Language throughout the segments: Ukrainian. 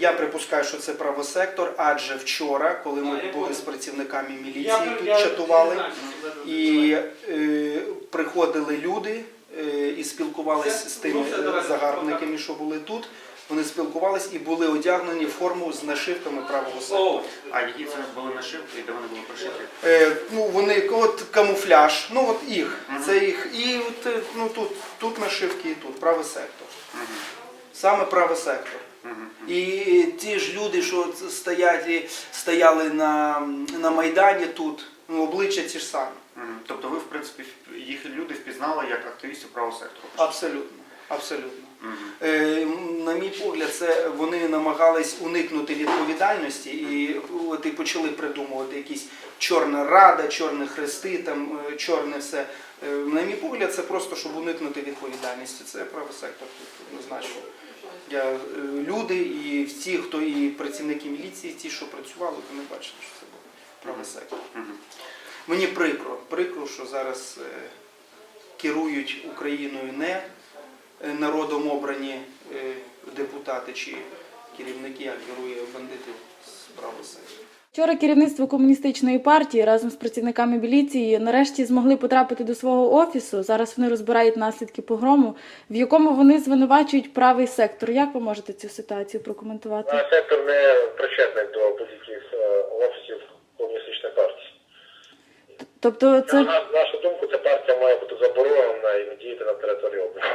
Я припускаю, що це правосектор, адже вчора, коли ми були з працівниками міліції, тут чатували, і е, приходили люди е, і спілкувалися з тими е, загарбниками, що були тут. Вони спілкувалися і були одягнені в форму з нашивками правого сектору. А які це були нашивки і де вони були прошиті? Е, ну, вони от камуфляж, ну от їх, це їх. І от, е, ну, тут, тут нашивки і тут, правий сектор. Саме правий сектор. І ті ж люди, що стоять, стояли на, на Майдані тут, ну, обличчя ті ж самі. Тобто ви, в принципі, їх люди впізнали як активістів правого сектору? Абсолютно. Абсолютно. Е, на мій погляд, це вони намагались уникнути відповідальності і от і почали придумувати якісь чорна рада, чорні хрести, там е, чорне все. Е, на мій погляд, це просто щоб уникнути відповідальності. Це правий сектор тут однозначно. Е, люди і всі, хто і працівники міліції, ті, що працювали, вони бачили, що це був правий сектор. Мені прикро, прикро, що зараз е, керують Україною не е, народом обрані депутати чи керівники, а керує бандити. Вчора керівництво комуністичної партії разом з працівниками міліції нарешті змогли потрапити до свого офісу. Зараз вони розбирають наслідки погрому, в якому вони звинувачують правий сектор. Як ви можете цю ситуацію прокоментувати? Наш сектор не причетний до будь-яких е, офісів комуністичної партії. Тобто, це На нашу думку, ця партія має бути заборонена і не діяти на території області.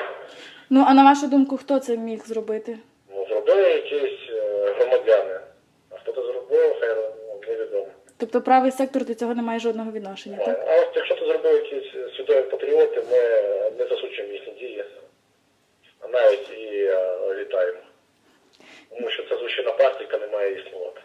ну а на вашу думку, хто це міг зробити? Ну, зробили якісь е, громадяни. А хто це зробив. Тобто правий сектор до цього не має жодного відношення, так? А от якщо це зробили якісь е, свідомі патріоти, ми не засуджуємо їхні дії, а навіть і е, вітаємо. Тому що це звичайна яка не має існувати.